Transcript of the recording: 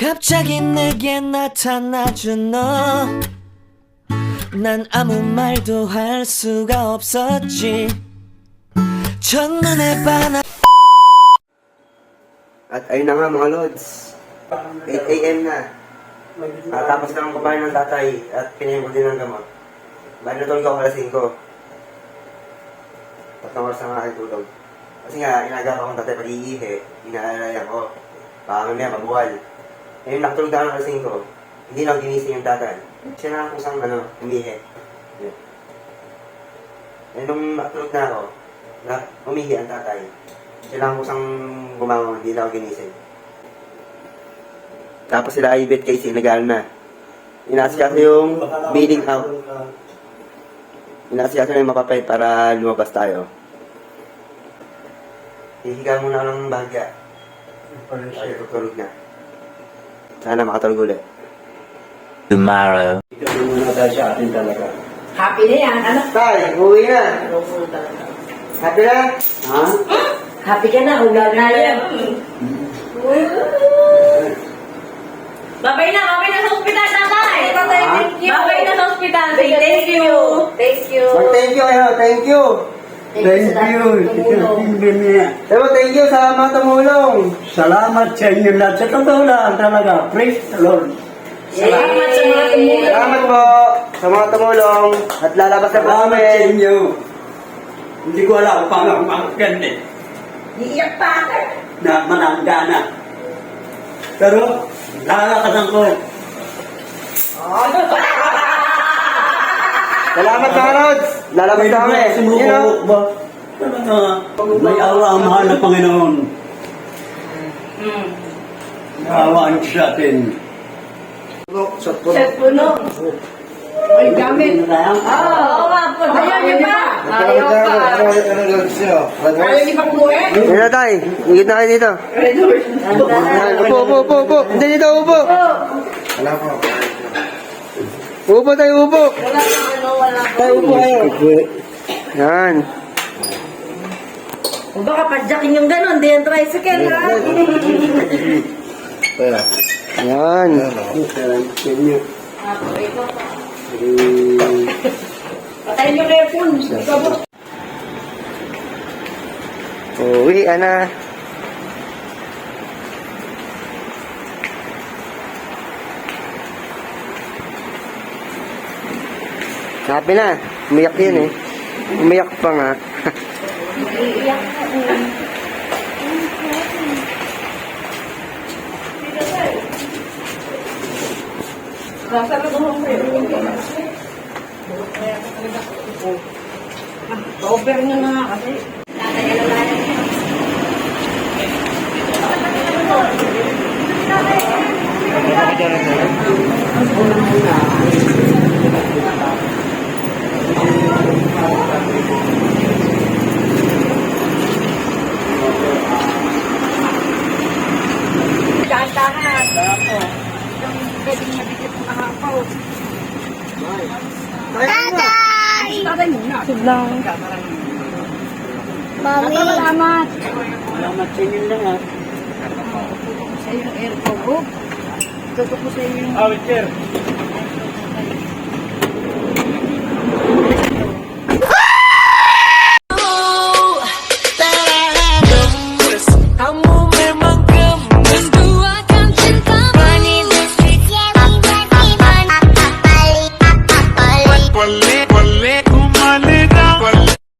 갑자기 내게 나타나준 너. 난 아무 말도 할 수가 없었지. 첫눈에 반한 At ayun na nga mga lods. 8 a.m. na. At tapos na ang kumain ng tatay at pinayin ko din ng gamot. Bali natulog ako alas 5. Tatlong oras na nga aking tulog. Kasi nga, inaga ko akong tatay pag-iihi. Inaalala ko. Baka mamaya mabuwal. Ngayon nakatulog na ako ng alas 5. Hindi lang ginising yung tatay. Siya na ang kusang ano, umihi. Yun. Eh nung nakatulog na ako, na umihi ang tatay. Siya lang kusang bumangon, hindi na ako ginising. Tapos sila Ibet kay Sinagal na. Inasikaso yung billing out. Inasikaso na yung mapapay para lumabas tayo. Hihiga muna ako ng bahagya. Ay, tutulog na. Sana makatulog ulit. tomorrow. Happy na yan, anak. Tay, uwi na. Happy na? Ha? Happy ka na, ulan na yan. Babay na, babay na sa ospital, tatay! Tatay, thank you. Babay na sa ospital. Thank you. Thank you. Mag-thank you thank you. Thank you. Pero thank you sa mga tumulong. Salamat sa inyo lahat. Sa totoo lang talaga. Praise the Lord. Salamat sa mga tumulong. Salamat po sa mga tumulong at lalabas na po Salamat kami. sa inyo. Hindi ko alam paano ang makakanda Iiyak pa ako. na manangga na. Pero, lalakasan ko. Salamat mga Rods. Lalabas na kami. You know? Sumuko ba? Talaga, may awa ang mahal na Panginoon. Nawaan siya sa atin. Sa puno. Ay, gamit. Ano Oo, nga po. Ayaw niyo pa. Ayaw pa. Ayaw niyo pa kumuwi? Yun na tayo. Higit na kayo dito. Upo, upo, upo, upo. Hindi dito, upo. Upo tayo, upo. Wala pang ano, wala pang... Tayo, upo kayo. Yan. Kung baka padyakin yung ganon, di yung tricycle, ha? Yan. Patayin yung ba? Uwi, ana. Happy na. Umiyak yun eh. Umiyak pa nga. Nasa na doon Over na na kasi. Dahan-dahan. Yung pwedeng nabigit ng kahapaw. Tatay! Tatay muna. Sudlang. Mami. Salamat. Salamat sa inyo lahat. Sa iyo ng aircon. Oh. Tutok ko sa yung... Awit, sir.